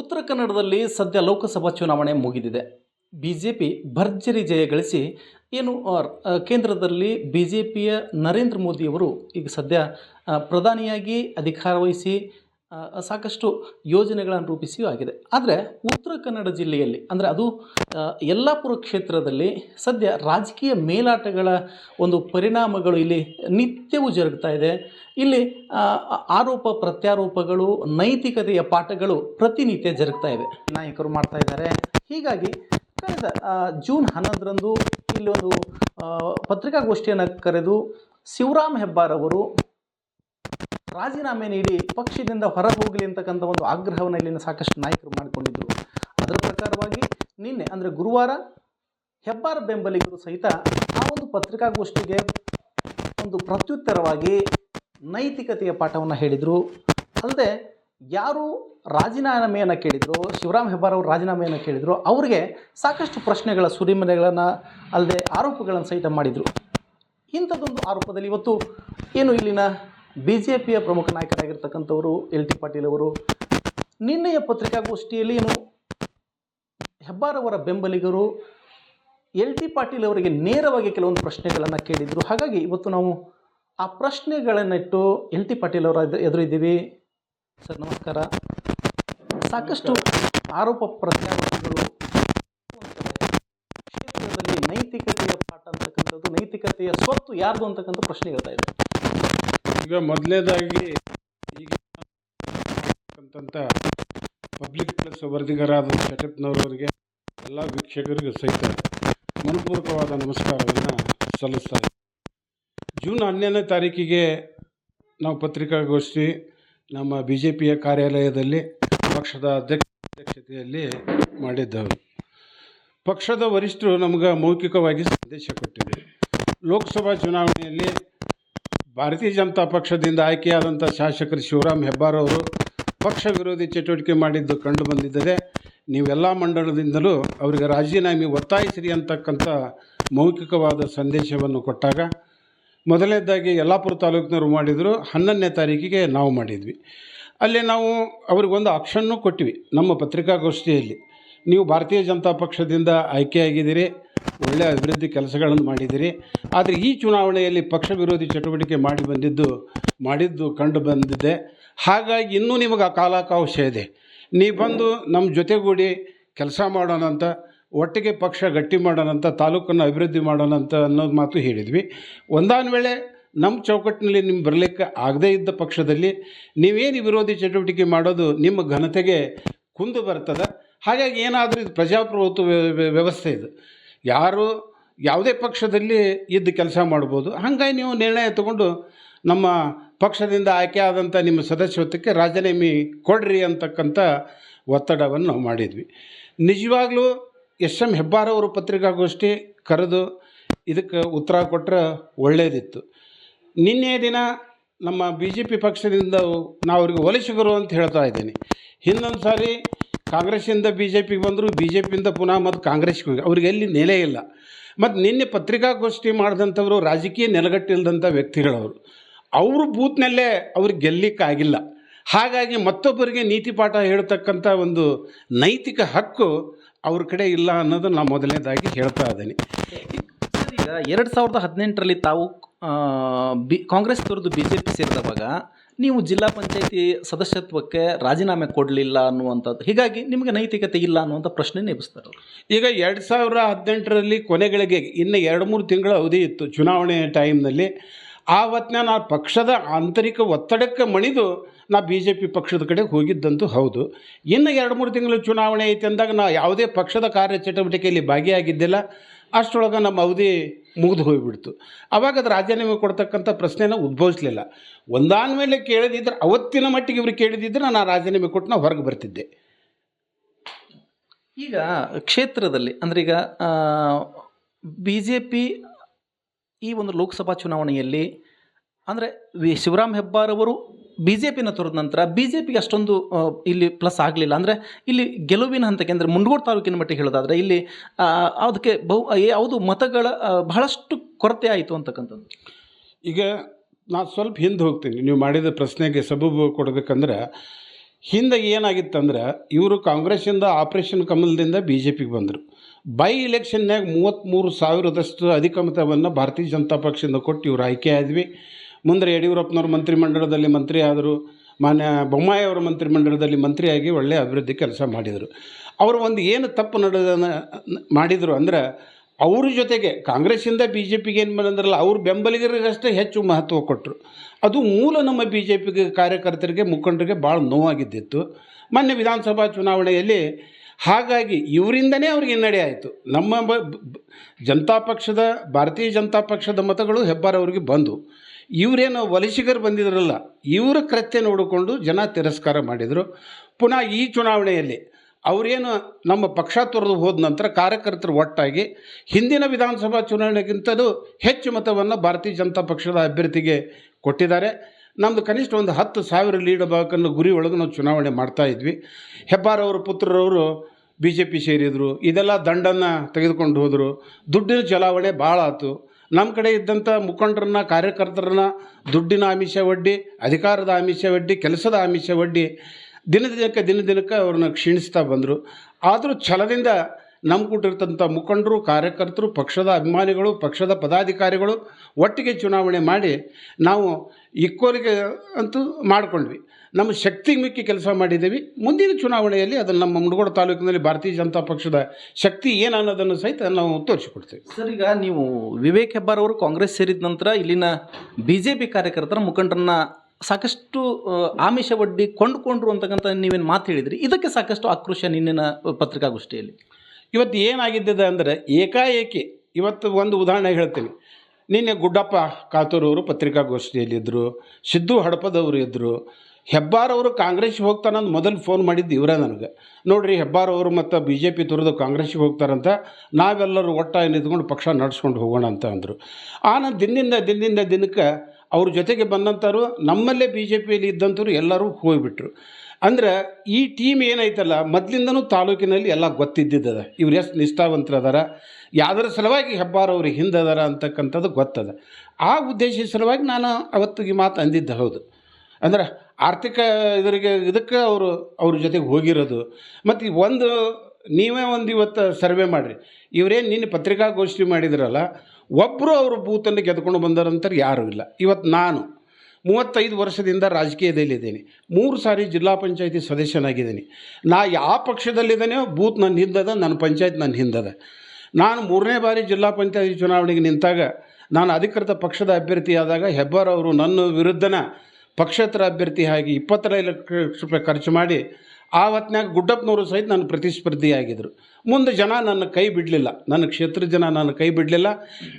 ಉತ್ತರ ಕನ್ನಡದಲ್ಲಿ ಸದ್ಯ ಲೋಕಸಭಾ ಚುನಾವಣೆ ಮುಗಿದಿದೆ. ಬಿ ಜೆ ಪಿ ಭರ್ಜರಿ ಜಯ ಗಳಿಸಿ ಏನು ಕೇಂದ್ರದಲ್ಲಿ ಬಿ ಜೆ ಪಿಯ ನರೇಂದ್ರ ಮೋದಿಯವರು ಈಗ ಸದ್ಯ ಪ್ರಧಾನಿಯಾಗಿ ಅಧಿಕಾರ ವಹಿಸಿ ಸಾಕಷ್ಟು ಯೋಜನೆಗಳನ್ನು ರೂಪಿಸಿಯೂ ಆಗಿದೆ. ಆದರೆ ಉತ್ತರ ಕನ್ನಡ ಜಿಲ್ಲೆಯಲ್ಲಿ, ಅಂದರೆ ಅದು ಯಲ್ಲಾಪುರ ಕ್ಷೇತ್ರದಲ್ಲಿ ಸದ್ಯ ರಾಜಕೀಯ ಮೇಲಾಟಗಳ ಒಂದು ಪರಿಣಾಮಗಳು ಇಲ್ಲಿ ನಿತ್ಯವೂ ಜರುಗ್ತಾ ಇದೆ. ಇಲ್ಲಿ ಆರೋಪ ಪ್ರತ್ಯಾರೋಪಗಳು, ನೈತಿಕತೆಯ ಪಾಠಗಳು ಪ್ರತಿನಿತ್ಯ ಜರುಗ್ತಾ ಇವೆ. ನಾಯಕರು ಮಾಡ್ತಾ ಇದ್ದಾರೆ. ಹೀಗಾಗಿ ಕಳೆದ ಜೂನ್ ಹನ್ನೊಂದರಂದು ಇಲ್ಲಿ ಒಂದು ಪತ್ರಿಕಾಗೋಷ್ಠಿಯನ್ನು ಕರೆದು ಶಿವರಾಮ್ ಹೆಬ್ಬಾರ್ ಅವರು ರಾಜೀನಾಮೆ ನೀಡಿ ಪಕ್ಷದಿಂದ ಹೊರ ಹೋಗಲಿ ಅಂತಕ್ಕಂಥ ಒಂದು ಆಗ್ರಹವನ್ನು ಇಲ್ಲಿನ ಸಾಕಷ್ಟು ನಾಯಕರು ಮಾಡಿಕೊಂಡಿದ್ದರು ಅದರ ಪ್ರಕಾರವಾಗಿ ನಿನ್ನೆ ಅಂದರೆ ಗುರುವಾರ ಹೆಬ್ಬಾರ್ ಬೆಂಬಲಿಗರು ಸಹಿತ ಆ ಒಂದು ಪತ್ರಿಕಾಗೋಷ್ಠಿಗೆ ಒಂದು ಪ್ರತ್ಯುತ್ತರವಾಗಿ ನೈತಿಕತೆಯ ಪಾಠವನ್ನು ಹೇಳಿದರು. ಅಲ್ಲದೆ ಯಾರು ರಾಜೀನಾಮೆಯನ್ನು ಕೇಳಿದರು, ಶಿವರಾಮ್ ಹೆಬ್ಬಾರ್ ಅವರು ರಾಜೀನಾಮೆಯನ್ನು ಕೇಳಿದರು, ಅವರಿಗೆ ಸಾಕಷ್ಟು ಪ್ರಶ್ನೆಗಳ ಸುರಿಮನೆಗಳನ್ನು ಅಲ್ಲದೆ ಆರೋಪಗಳನ್ನು ಸಹಿತ ಮಾಡಿದರು. ಇಂಥದ್ದೊಂದು ಆರೋಪದಲ್ಲಿ ಇವತ್ತು ಏನು ಇಲ್ಲಿನ ಬಿ ಜೆ ಪಿಯ ಪ್ರಮುಖ ನಾಯಕರಾಗಿರ್ತಕ್ಕಂಥವರು ಎಲ್ ಟಿ ಪಾಟೀಲ್ ಅವರು, ನಿನ್ನೆಯ ಪತ್ರಿಕಾಗೋಷ್ಠಿಯಲ್ಲಿ ಏನು ಹೆಬ್ಬಾರ್ ಅವರ ಬೆಂಬಲಿಗರು, ಎಲ್ ಟಿ ಪಾಟೀಲ್ ಅವರಿಗೆ ನೇರವಾಗಿ ಕೆಲವೊಂದು ಪ್ರಶ್ನೆಗಳನ್ನು ಕೇಳಿದರು. ಹಾಗಾಗಿ ಇವತ್ತು ನಾವು ಆ ಪ್ರಶ್ನೆಗಳನ್ನಿಟ್ಟು ಎಲ್ ಟಿ ಪಾಟೀಲ್ ಅವರ ಎದುರು ಎದುರಿದ್ದೀವಿ. ಸರ್, ನಮಸ್ಕಾರ. ಸಾಕಷ್ಟು ಆರೋಪ ಪ್ರತ್ಯಾರೋಪಗಳು ಕ್ಷೇತ್ರದಲ್ಲಿ ನೈತಿಕತೆಯ ಪಾಠ ಅಂತಕ್ಕಂಥದ್ದು, ನೈತಿಕತೆಯ ಸ್ವತ್ತು ಯಾರ್ದು ಅಂತಕ್ಕಂಥ ಪ್ರಶ್ನೆ ಹೇಳ್ತಾ ಇದೆ ಈಗ ಮೊದಲನೇದಾಗಿ ಈಗ ಪಬ್ಲಿಕ್ ಪ್ಲಸ್ ವರದಿಗಾರಾದ ಶಟಪ್ನವರವರಿಗೆ ಎಲ್ಲ ವೀಕ್ಷಕರಿಗೂ ಸಹಿತ ಮನಪೂರ್ವಕವಾದ ನಮಸ್ಕಾರವನ್ನು ಸಲ್ಲಿಸ್ತಾರೆ. ಜೂನ್ ಹನ್ನೆರಡನೇ ತಾರೀಕಿಗೆ ನಾವು ಪತ್ರಿಕಾಗೋಷ್ಠಿ ನಮ್ಮ ಬಿ ಜೆ ಪಿಯ ಕಾರ್ಯಾಲಯದಲ್ಲಿ ಪಕ್ಷದ ಅಧ್ಯಕ್ಷ ಅಧ್ಯಕ್ಷತೆಯಲ್ಲಿ ಮಾಡಿದ್ದೆವು ಪಕ್ಷದ ವರಿಷ್ಠರು ನಮಗೆ ಮೌಖಿಕವಾಗಿ ಸಂದೇಶ ಕೊಟ್ಟಿದೆ ಲೋಕಸಭಾ ಚುನಾವಣೆಯಲ್ಲಿ ಭಾರತೀಯ ಜನತಾ ಪಕ್ಷದಿಂದ ಆಯ್ಕೆಯಾದಂಥ ಶಾಸಕರು ಶಿವರಾಮ್ ಹೆಬ್ಬಾರ್ ಅವರು ಪಕ್ಷ ವಿರೋಧಿ ಚಟುವಟಿಕೆ ಮಾಡಿದ್ದು ಕಂಡು ಬಂದಿದ್ದರೆ ನೀವೆಲ್ಲ ಮಂಡಲದಿಂದಲೂ ಅವರಿಗೆ ರಾಜೀನಾಮೆ ಒತ್ತಾಯಿಸಿರಿ ಅಂತಕ್ಕಂಥ ಮೌಖಿಕವಾದ ಸಂದೇಶವನ್ನು ಕೊಟ್ಟಾಗ ಮೊದಲನೇದಾಗಿ ಯಲ್ಲಾಪುರ ತಾಲೂಕಿನವರು ಮಾಡಿದರು, ಹನ್ನೊಂದನೇ ತಾರೀಕಿಗೆ ನಾವು ಮಾಡಿದ್ವಿ. ಅಲ್ಲಿ ನಾವು ಅವ್ರಿಗೊಂದು ಆಕ್ಷನ್ನು ಕೊಟ್ವಿ ನಮ್ಮ ಪತ್ರಿಕಾಗೋಷ್ಠಿಯಲ್ಲಿ. ನೀವು ಭಾರತೀಯ ಜನತಾ ಪಕ್ಷದಿಂದ ಆಯ್ಕೆಯಾಗಿದ್ದೀರಿ ಒಳ್ಳೆಯ ಅಭಿವೃದ್ಧಿ ಕೆಲಸಗಳನ್ನು ಮಾಡಿದ್ದೀರಿ. ಆದರೆ ಈ ಚುನಾವಣೆಯಲ್ಲಿ ಪಕ್ಷ ವಿರೋಧಿ ಚಟುವಟಿಕೆ ಮಾಡಿ ಬಂದಿದ್ದು, ಮಾಡಿದ್ದು ಕಂಡು ಬಂದಿದೆ. ಹಾಗಾಗಿ ಇನ್ನೂ ನಿಮಗೆ ಆ ಕಾಲಾವಕಾಶ ಇದೆ. ನೀವು ಬಂದು ನಮ್ಮ ಜೊತೆಗೂಡಿ ಕೆಲಸ ಮಾಡೋಣ ಅಂತ, ಒಟ್ಟಿಗೆ ಪಕ್ಷ ಗಟ್ಟಿ ಮಾಡೋಣ ಅಂತ, ತಾಲೂಕನ್ನು ಅಭಿವೃದ್ಧಿ ಮಾಡೋಣ ಅಂತ ಅನ್ನೋದು ಮಾತು ಹೇಳಿದ್ವಿ. ಒಂದಾನ್ ವೇಳೆ ನಮ್ಮ ಚೌಕಟ್ಟಿನಲ್ಲಿ ನಿಮ್ಗೆ ಬರಲಿಕ್ಕೆ ಆಗದೇ ಇದ್ದ ಪಕ್ಷದಲ್ಲಿ ನೀವೇನು ವಿರೋಧಿ ಚಟುವಟಿಕೆ ಮಾಡೋದು ನಿಮ್ಮ ಘನತೆಗೆ ಕುಂದು ಬರ್ತದೆ? ಹಾಗಾಗಿ ಏನಾದರೂ ಇದು ಪ್ರಜಾಪ್ರಭುತ್ವ ವ್ಯ- ವ್ಯ- ವ್ಯವಸ್ಥೆ ಇದು. ಯಾರು ಯಾವುದೇ ಪಕ್ಷದಲ್ಲಿ ಇದ್ದು ಕೆಲಸ ಮಾಡ್ಬೋದು. ಹಾಗಾಗಿ ನೀವು ನಿರ್ಣಯ ತಗೊಂಡು ನಮ್ಮ ಪಕ್ಷದಿಂದ ಆಯ್ಕೆ ಆದಂಥ ನಿಮ್ಮ ಸದಸ್ಯತ್ವಕ್ಕೆ ರಾಜೀನಾಮೆ ಕೊಡ್ರಿ ಅಂತಕ್ಕಂಥ ಒತ್ತಡವನ್ನು ಮಾಡಿದ್ವಿ. ನಿಜವಾಗ್ಲೂ ಎಸ್ ಎಂ ಹೆಬ್ಬಾರ್ ಅವರು ಪತ್ರಿಕಾಗೋಷ್ಠಿ ಕರೆದು ಇದಕ್ಕೆ ಉತ್ತರ ಕೊಟ್ಟರೆ ಒಳ್ಳೆಯದಿತ್ತು ನಿನ್ನೆ ದಿನ ನಮ್ಮ ಬಿ ಜೆ ಪಿ ಪಕ್ಷದಿಂದ ನಾವು ಅವ್ರಿಗೆ ಒಲಿಸಿಗರು ಅಂತ ಹೇಳ್ತಾ ಇದ್ದೀನಿ. ಹಿಂದೊಂದು ಸಾರಿ ಕಾಂಗ್ರೆಸ್ಸಿಂದ ಬಿ ಜೆ ಪಿಗೆ ಬಂದರು ಬಿ ಜೆ ಪಿಯಿಂದ ಪುನಃ ಮತ್ತು ಕಾಂಗ್ರೆಸ್ಗೆ ಹೋಗಿ. ಅವ್ರಿಗೆ ಎಲ್ಲಿ ನೆಲೆ ಇಲ್ಲ. ಮತ್ತು ನಿನ್ನೆ ಪತ್ರಿಕಾಗೋಷ್ಠಿ ಮಾಡಿದಂಥವರು ರಾಜಕೀಯ ನೆಲೆಗಟ್ಟಿಲ್ದಂಥ ವ್ಯಕ್ತಿಗಳವರು. ಅವರು ಬೂತ್ನಲ್ಲೇ ಅವ್ರಿಗೆ ಗೆಲ್ಲಿಕ್ಕಾಗಿಲ್ಲ. ಹಾಗಾಗಿ ಮತ್ತೊಬ್ಬರಿಗೆ ನೀತಿ ಪಾಠ ಹೇಳ್ತಕ್ಕಂಥ ಒಂದು ನೈತಿಕ ಹಕ್ಕು ಅವ್ರ ಕಡೆ ಇಲ್ಲ ಅನ್ನೋದು ನಾನು ಮೊದಲನೇದಾಗಿ ಹೇಳ್ತಾ ಇದ್ದೀನಿ. ಈಗ ಎರಡು ಸಾವಿರದ ಹದಿನೆಂಟರಲ್ಲಿ ತಾವು ಬಿ, ಕಾಂಗ್ರೆಸ್ ತೊರೆದು ಬಿ ಜೆ ಪಿ ಸೇರಿದವಾಗ ನೀವು ಜಿಲ್ಲಾ ಪಂಚಾಯಿತಿ ಸದಸ್ಯತ್ವಕ್ಕೆ ರಾಜೀನಾಮೆ ಕೊಡಲಿಲ್ಲ ಅನ್ನುವಂಥದ್ದು. ಹೀಗಾಗಿ ನಿಮಗೆ ನೈತಿಕತೆ ಇಲ್ಲ ಅನ್ನುವಂಥ ಪ್ರಶ್ನೆ ನೆಪಿಸ್ತಾರೆ ಈಗ ಎರಡು ಸಾವಿರ ಹದಿನೆಂಟರಲ್ಲಿ ಕೊನೆಗಳಿಗೆ ಇನ್ನು ಎರಡು ಮೂರು ತಿಂಗಳ ಅವಧಿ ಇತ್ತು ಚುನಾವಣೆ ಟೈಮ್ನಲ್ಲಿ. ಆ ನಾ ಪಕ್ಷದ ಆಂತರಿಕ ಒತ್ತಡಕ್ಕೆ ಮಣಿದು ನಾ ಬಿ ಜೆ ಪಿ ಪಕ್ಷದ ಕಡೆ ಹೋಗಿದ್ದಂತೂ ಹೌದು. ಇನ್ನು ಎರಡು ಮೂರು ತಿಂಗಳು ಚುನಾವಣೆ ಐತೆ ಅಂದಾಗ ನಾ ಯಾವುದೇ ಪಕ್ಷದ ಕಾರ್ಯಚಟುವಟಿಕೆಯಲ್ಲಿ ಭಾಗಿಯಾಗಿದ್ದಿಲ್ಲ. ಅಷ್ಟರೊಳಗೆ ನಮ್ಮ ಅವಧಿ ಮುಗಿದು ಹೋಗಿಬಿಡ್ತು. ಆವಾಗ ಅದು ರಾಜೀನಾಮೆ ಕೊಡ್ತಕ್ಕಂಥ ಪ್ರಶ್ನೆನ ಉದ್ಭವಿಸಲಿಲ್ಲ. ಒಂದಾದ್ಮೇಲೆ ಮೇಲೆ ಅವತ್ತಿನ ಮಟ್ಟಿಗೆ ಇವರು ಕೇಳಿದಿದ್ರೆ ನಾನು ಆ ರಾಜೀನಾಮೆ ಕೊಟ್ಟು ನಾವು ಹೊರಗೆ ಬರ್ತಿದ್ದೆ. ಈಗ ಕ್ಷೇತ್ರದಲ್ಲಿ, ಅಂದರೆ ಈಗ ಬಿ ಜೆ ಪಿ ಈ ಒಂದು ಲೋಕಸಭಾ ಚುನಾವಣೆಯಲ್ಲಿ, ಅಂದರೆ ವಿ ಶಿವರಾಮ್ ಹೆಬ್ಬಾರ್ ಅವರು ಬಿ ಜೆ ಪಿನ ತೊರೆದ ನಂತರ ಬಿ ಜೆ ಪಿಗೆ ಅಷ್ಟೊಂದು ಇಲ್ಲಿ ಪ್ಲಸ್ ಆಗಲಿಲ್ಲ. ಅಂದರೆ ಇಲ್ಲಿ ಗೆಲುವಿನ ಹಂತಕ್ಕೆ ಅಂದರೆ ಮುಂಡಗೋಡು ತಾಲೂಕಿನ ಮಟ್ಟಿಗೆ ಹೇಳೋದಾದರೆ ಇಲ್ಲಿ ಅದಕ್ಕೆ ಬಹು ಯಾವುದು ಮತಗಳ ಬಹಳಷ್ಟು ಕೊರತೆ ಆಯಿತು ಅಂತಕ್ಕಂಥದ್ದು. ಈಗ ನಾನು ಸ್ವಲ್ಪ ಹಿಂದೆ ಹೋಗ್ತೀನಿ. ನೀವು ಮಾಡಿದ ಪ್ರಶ್ನೆಗೆ ಸಬೂಬು ಕೊಡಬೇಕಂದ್ರೆ ಹಿಂದೆ ಏನಾಗಿತ್ತಂದ್ರೆ ಇವರು ಕಾಂಗ್ರೆಸ್ಸಿಂದ ಆಪರೇಷನ್ ಕಮಲದಿಂದ ಬಿ ಜೆ ಪಿಗೆ ಬಂದರು. ಬೈ ಇಲೆಕ್ಷನ್ನಾಗ ಮೂವತ್ತ್ಮೂರು ಸಾವಿರದಷ್ಟು ಅಧಿಕ ಮತವನ್ನು ಭಾರತೀಯ ಜನತಾ ಪಕ್ಷದಿಂದ ಕೊಟ್ಟು ಇವರು ಆಯ್ಕೆ ಆದ್ವಿ. ಮುಂದೆ ಯಡಿಯೂರಪ್ಪನವ್ರು ಮಂತ್ರಿಮಂಡಲದಲ್ಲಿ ಮಂತ್ರಿ ಆದರು, ಮಾನ್ಯ ಬೊಮ್ಮಾಯಿ ಅವರ ಮಂತ್ರಿಮಂಡಲದಲ್ಲಿ ಮಂತ್ರಿಯಾಗಿ ಒಳ್ಳೆಯ ಅಭಿವೃದ್ಧಿ ಕೆಲಸ ಮಾಡಿದರು. ಅವರು ಒಂದು ಏನು ತಪ್ಪು ನಡೆದ ಮಾಡಿದರು ಅಂದ್ರೆ ಅವ್ರ ಜೊತೆಗೆ ಕಾಂಗ್ರೆಸ್ಸಿಂದ ಬಿ ಜೆ ಪಿಗೆ ಏನು ಬಂದ್ರಲ್ಲ ಅವ್ರ ಬೆಂಬಲಿಗರಿಗಷ್ಟೇ ಹೆಚ್ಚು ಮಹತ್ವ ಕೊಟ್ಟರು ಅದು ಮೂಲ ನಮ್ಮ ಬಿ ಜೆ ಪಿಗೆ ಕಾರ್ಯಕರ್ತರಿಗೆ, ಮುಖಂಡರಿಗೆ ಭಾಳ ನೋವಾಗಿದ್ದಿತ್ತು. ಮೊನ್ನೆ ವಿಧಾನಸಭಾ ಚುನಾವಣೆಯಲ್ಲಿ ಹಾಗಾಗಿ ಇವರಿಂದನೇ ಅವ್ರಿಗೆ ಹಿನ್ನಡೆ ಆಯಿತು. ನಮ್ಮ ಜನತಾ ಪಕ್ಷದ, ಭಾರತೀಯ ಜನತಾ ಪಕ್ಷದ ಮತಗಳು ಹೆಬ್ಬಾರ್ ಅವರಿಗೆ ಬಂದು. ಇವರೇನು ವಲಸಿಗರು ಬಂದಿದ್ರಲ್ಲ, ಇವರ ಕೃತ್ಯ ನೋಡಿಕೊಂಡು ಜನ ತಿರಸ್ಕಾರ ಮಾಡಿದರು. ಪುನಃ ಈ ಚುನಾವಣೆಯಲ್ಲಿ ಅವರೇನು ನಮ್ಮ ಪಕ್ಷ ತೊರೆದು ಹೋದ ನಂತರ ಕಾರ್ಯಕರ್ತರು ಒಟ್ಟಾಗಿ ಹಿಂದಿನ ವಿಧಾನಸಭಾ ಚುನಾವಣೆಗಿಂತಲೂ ಹೆಚ್ಚು ಮತವನ್ನು ಭಾರತೀಯ ಜನತಾ ಪಕ್ಷದ ಅಭ್ಯರ್ಥಿಗೆ ಕೊಟ್ಟಿದ್ದಾರೆ. ನಮ್ಮದು ಕನಿಷ್ಠ ಒಂದು ಹತ್ತು ಸಾವಿರ ಲೀಡ್ ಬಾಕನ್ನು ಗುರಿ ಒಳಗೆ ನಾವು ಚುನಾವಣೆ ಮಾಡ್ತಾ ಇದ್ವಿ. ಹೆಬ್ಬಾರವರು ಪುತ್ರರವರು ಬಿ ಜೆ ಪಿ ಸೇರಿದರು. ಇದೆಲ್ಲ ದಂಡನ್ನು ತೆಗೆದುಕೊಂಡು ಹೋದರು. ದುಡ್ಡಿನ ಚಲಾವಣೆ ಭಾಳ ಆಯ್ತು ನಮ್ಮ ಕಡೆ ಇದ್ದಂಥ ಮುಖಂಡರನ್ನ, ಕಾರ್ಯಕರ್ತರನ್ನ, ದುಡ್ಡಿನ ಆಮಿಷ ಒಡ್ಡಿ, ಅಧಿಕಾರದ ಆಮಿಷ ಒಡ್ಡಿ, ಕೆಲಸದ ಆಮಿಷ ಒಡ್ಡಿ ದಿನ ದಿನಕ್ಕೆ ದಿನ ದಿನಕ್ಕೆ ಅವ್ರನ್ನ ಕ್ಷೀಣಿಸ್ತಾ ಬಂದರು. ಆದರೂ ಛಲದಿಂದ ನಮ್ಮ ಕೂಟಿರ್ತಂಥ ಮುಖಂಡರು, ಕಾರ್ಯಕರ್ತರು, ಪಕ್ಷದ ಅಭಿಮಾನಿಗಳು, ಪಕ್ಷದ ಪದಾಧಿಕಾರಿಗಳು ಒಟ್ಟಿಗೆ ಚುನಾವಣೆ ಮಾಡಿ ನಾವು ಇಕ್ಕೋಲಿಗೆ ಅಂತೂ ಮಾಡಿಕೊಂಡ್ವಿ. ನಮ್ಮ ಶಕ್ತಿ ಮಿಕ್ಕಿ ಕೆಲಸ ಮಾಡಿದ್ದೀವಿ. ಮುಂದಿನ ಚುನಾವಣೆಯಲ್ಲಿ ಅದನ್ನು ನಮ್ಮ ಮುಂಡಗೋಡ ತಾಲೂಕಿನಲ್ಲಿ ಭಾರತೀಯ ಜನತಾ ಪಕ್ಷದ ಶಕ್ತಿ ಏನು ಅನ್ನೋದನ್ನು ಸಹಿತ ನಾವು ತೋರಿಸಿಕೊಡ್ತೇವೆ. ಸರ್, ಈಗ ನೀವು ವಿವೇಕ್ ಹೆಬ್ಬಾರ್ ಅವರು ಕಾಂಗ್ರೆಸ್ ಸೇರಿದ ನಂತರ ಇಲ್ಲಿನ ಬಿ ಜೆ ಪಿ ಕಾರ್ಯಕರ್ತರ ಮುಖಂಡರನ್ನ ಸಾಕಷ್ಟು ಆಮಿಷ ಒಡ್ಡಿ ಕೊಂಡುಕೊಂಡ್ರು ಅಂತಕ್ಕಂಥ ನೀವೇನು ಮಾತು ಹೇಳಿದ್ರಿ? ಇದಕ್ಕೆ ಸಾಕಷ್ಟು ಆಕ್ರೋಶ ನಿನ್ನಿನ ಪತ್ರಿಕಾಗೋಷ್ಠಿಯಲ್ಲಿ. ಇವತ್ತು ಏನಾಗಿದ್ದಿದೆ ಅಂದರೆ ಏಕಾಏಕಿ ಇವತ್ತು ಒಂದು ಉದಾಹರಣೆ ಹೇಳ್ತೀನಿ. ನಿನ್ನೆ ಗುಡ್ಡಪ್ಪ ಕಾತೂರವರು ಪತ್ರಿಕಾಗೋಷ್ಠಿಯಲ್ಲಿದ್ದರು ಸಿದ್ದು ಹಡಪದವರು ಇದ್ದರು ಹೆಬ್ಬಾರವರು ಕಾಂಗ್ರೆಸ್ಗೆ ಹೋಗ್ತಾನಂದು ಮೊದಲು ಫೋನ್ ಮಾಡಿದ್ದು ಇವರೇ ನನಗೆ. ನೋಡಿರಿ ಹೆಬ್ಬಾರವರು ಮತ್ತು ಬಿ ಜೆ ಪಿ ತುರಿದು ಕಾಂಗ್ರೆಸ್ಗೆ ಹೋಗ್ತಾರಂತ, ನಾವೆಲ್ಲರೂ ಒಟ್ಟಾಗಿ ನಿಂತ್ಕೊಂಡು ಪಕ್ಷ ನಡೆಸ್ಕೊಂಡು ಹೋಗೋಣ ಅಂತ ಅಂದರು. ಆನಂತರ ದಿನದಿಂದ ದಿನದಿಂದ ದಿನಕ್ಕೆ ಅವ್ರ ಜೊತೆಗೆ ಬಂದಂಥವ್ರು ನಮ್ಮಲ್ಲೇ ಬಿ ಜೆ ಪಿಯಲ್ಲಿ ಇದ್ದಂಥವ್ರು ಎಲ್ಲರೂ ಹೋಗಿಬಿಟ್ರು. ಅಂದ್ರೆ ಈ ಟೀಮ್ ಏನೈತಲ್ಲ ಮೊದಲಿಂದನೂ ತಾಲೂಕಿನಲ್ಲಿ ಎಲ್ಲ ಗೊತ್ತಿದ್ದಿದ್ದದ. ಇವ್ರು ಎಷ್ಟು ನಿಷ್ಠಾವಂತರದಾರ, ಯಾವ್ದರ ಸಲುವಾಗಿ ಹೆಬ್ಬಾರ್ ಹಿಂದೆ ಹಿಂದದಾರ ಅಂತಕ್ಕಂಥದ್ದು ಗೊತ್ತದ. ಆ ಉದ್ದೇಶದ ಸಲುವಾಗಿ ನಾನು ಅವತ್ತಿಗೆ ಮಾತು ಅಂದಿದ್ದೆ, ಹೌದು. ಅಂದ್ರೆ ಆರ್ಥಿಕ ಇದರಿಗೆ, ಇದಕ್ಕೆ ಅವರು, ಅವ್ರ ಜೊತೆಗೆ ಹೋಗಿರೋದು. ಮತ್ತು ಒಂದು, ನೀವೇ ಒಂದು ಇವತ್ತು ಸರ್ವೆ ಮಾಡಿರಿ. ಇವರೇನು ನಿನ್ನೆ ಪತ್ರಿಕಾಗೋಷ್ಠಿ ಮಾಡಿದ್ರಲ್ಲ ಒಬ್ಬರು ಅವರು ಬೂತಲ್ಲಿ ಗೆದ್ಕೊಂಡು ಬಂದಾರಂತಾರೆ ಯಾರೂ ಇಲ್ಲ. ಇವತ್ತು ನಾನು ಮೂವತ್ತೈದು ವರ್ಷದಿಂದ ರಾಜಕೀಯದಲ್ಲಿದ್ದೀನಿ. ಮೂರು ಸಾರಿ ಜಿಲ್ಲಾ ಪಂಚಾಯತಿ ಸದಸ್ಯನಾಗಿದ್ದೀನಿ. ನಾ ಯಾವ ಪಕ್ಷದಲ್ಲಿದ್ದೇನೆ ಬೂತ್ ನನ್ನ ಹಿಂದದ, ನನ್ನ ಪಂಚಾಯತ್ ನನ್ನ ಹಿಂದದ. ನಾನು ಮೂರನೇ ಬಾರಿ ಜಿಲ್ಲಾ ಪಂಚಾಯತಿ ಚುನಾವಣೆಗೆ ನಿಂತಾಗ ನಾನು ಅಧಿಕೃತ ಪಕ್ಷದ ಅಭ್ಯರ್ಥಿ ಆದಾಗ ಹೆಬ್ಬಾರ್ ಅವರು ನನ್ನ ವಿರುದ್ಧನ ಪಕ್ಷೇತರ ಅಭ್ಯರ್ಥಿ ಆಗಿ ಇಪ್ಪತ್ತೈದು ಲಕ್ಷ ರೂಪಾಯಿ ಖರ್ಚು ಮಾಡಿ ಆ ಹೊತ್ನ್ಯಾಗ ಗುಡ್ಡಪ್ಪನವರು ಸಹಿತ ನನ್ನ ಪ್ರತಿಸ್ಪರ್ಧಿಯಾಗಿದ್ದರು ಮುಂದೆ ಜನ ನನ್ನ ಕೈ ಬಿಡಲಿಲ್ಲ. ನನ್ನ ಕ್ಷೇತ್ರ ಜನ ನನ್ನ ಕೈ ಬಿಡಲಿಲ್ಲ.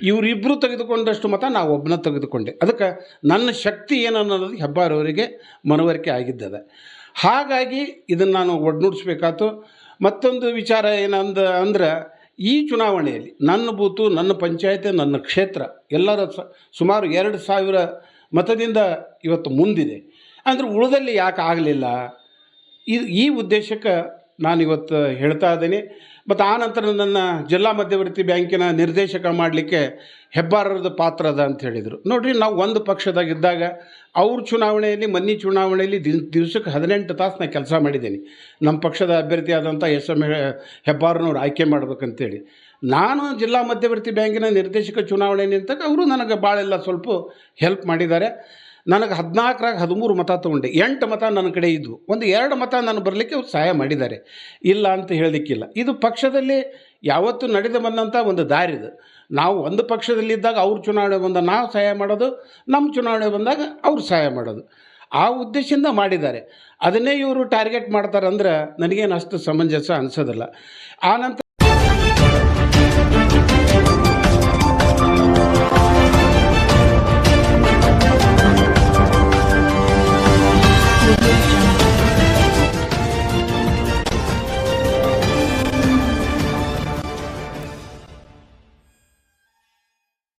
ಇವರಿಬ್ಬರು ತೆಗೆದುಕೊಂಡಷ್ಟು ಮತ ನಾ ಒಬ್ಬನ ತೆಗೆದುಕೊಂಡೆ. ಅದಕ್ಕೆ ನನ್ನ ಶಕ್ತಿ ಏನು ಅನ್ನೋದು ಹೆಬ್ಬಾರವರಿಗೆ ಮನವರಿಕೆ ಆಗಿದ್ದದ. ಹಾಗಾಗಿ ಇದನ್ನು ನಾನು ಒಡ್ನುಡಿಸ್ಬೇಕಾಯ್ತು ಮತ್ತೊಂದು ವಿಚಾರ ಏನಂದ ಅಂದ್ರೆ ಈ ಚುನಾವಣೆಯಲ್ಲಿ ನನ್ನ ಬೂತು, ನನ್ನ ಪಂಚಾಯತ್, ನನ್ನ ಕ್ಷೇತ್ರ ಎಲ್ಲರ ಸುಮಾರು ಎರಡು ಸಾವಿರ ಮತದಿಂದ ಇವತ್ತು ಮುಂದಿದೆ. ಅಂದರೆ ಉಳದಲ್ಲಿ ಯಾಕೆ ಆಗಲಿಲ್ಲ? ಈ ಈ ಉದ್ದೇಶಕ್ಕೆ ನಾನು ಇವತ್ತು ಹೇಳ್ತಾ ಇದ್ದೀನಿ. ಮತ್ತು ಆ ನಂತರ ನನ್ನ ಜಿಲ್ಲಾ ಮಧ್ಯವರ್ತಿ ಬ್ಯಾಂಕಿನ ನಿರ್ದೇಶಕ ಮಾಡಲಿಕ್ಕೆ ಹೆಬ್ಬಾರರದ ಪಾತ್ರ ಅದ ಅಂತ ಹೇಳಿದರು. ನೋಡಿರಿ, ನಾವು ಒಂದು ಪಕ್ಷದಾಗಿದ್ದಾಗ ಅವ್ರ ಚುನಾವಣೆಯಲ್ಲಿ, ಮನ್ನಿ ಚುನಾವಣೆಯಲ್ಲಿ ದಿನ, ದಿವಸಕ್ಕೆ ಹದಿನೆಂಟು ತಾಸು ನಾನು ಕೆಲಸ ಮಾಡಿದ್ದೀನಿ. ನಮ್ಮ ಪಕ್ಷದ ಅಭ್ಯರ್ಥಿ ಆದಂಥ ಎಸ್ ಎಂ ಹೆಬ್ಬಾರನವ್ರು ಆಯ್ಕೆ ಮಾಡ್ಬೇಕಂತೇಳಿ. ನಾನು ಜಿಲ್ಲಾ ಮಧ್ಯವರ್ತಿ ಬ್ಯಾಂಕಿನ ನಿರ್ದೇಶಕ ಚುನಾವಣೆ ನಿಂತಾಗ ಅವರು ನನಗೆ ಭಾಳೆಲ್ಲ ಸ್ವಲ್ಪ ಹೆಲ್ಪ್ ಮಾಡಿದ್ದಾರೆ. ನನಗೆ ಹದಿನಾಲ್ಕರಾಗ ಹದಿಮೂರು ಮತ ತೊಗೊಂಡೆ. ಎಂಟು ಮತ ನನ್ನ ಕಡೆ ಇದ್ವು. ಒಂದು ಎರಡು ಮತ ನಾನು ಬರಲಿಕ್ಕೆ ಸಹಾಯ ಮಾಡಿದ್ದಾರೆ. ಇಲ್ಲ ಅಂತ ಹೇಳಲಿಕ್ಕಿಲ್ಲ. ಇದು ಪಕ್ಷದಲ್ಲಿ ಯಾವತ್ತೂ ನಡೆದು ಬಂದಂಥ ಒಂದು ದಾರಿ ಇದು ನಾವು ಒಂದು ಪಕ್ಷದಲ್ಲಿದ್ದಾಗ ಅವ್ರ ಚುನಾವಣೆ ಬಂದಾಗ ನಾವು ಸಹಾಯ ಮಾಡೋದು, ನಮ್ಮ ಚುನಾವಣೆ ಬಂದಾಗ ಅವ್ರು ಸಹಾಯ ಮಾಡೋದು. ಆ ಉದ್ದೇಶದಿಂದ ಮಾಡಿದ್ದಾರೆ. ಅದನ್ನೇ ಇವರು ಟಾರ್ಗೆಟ್ ಮಾಡ್ತಾರೆ ಅಂದ್ರೆ ನನಗೇನು ಅಷ್ಟು ಸಮಂಜಸ ಅನಿಸೋದಿಲ್ಲ. ಆನಂತರ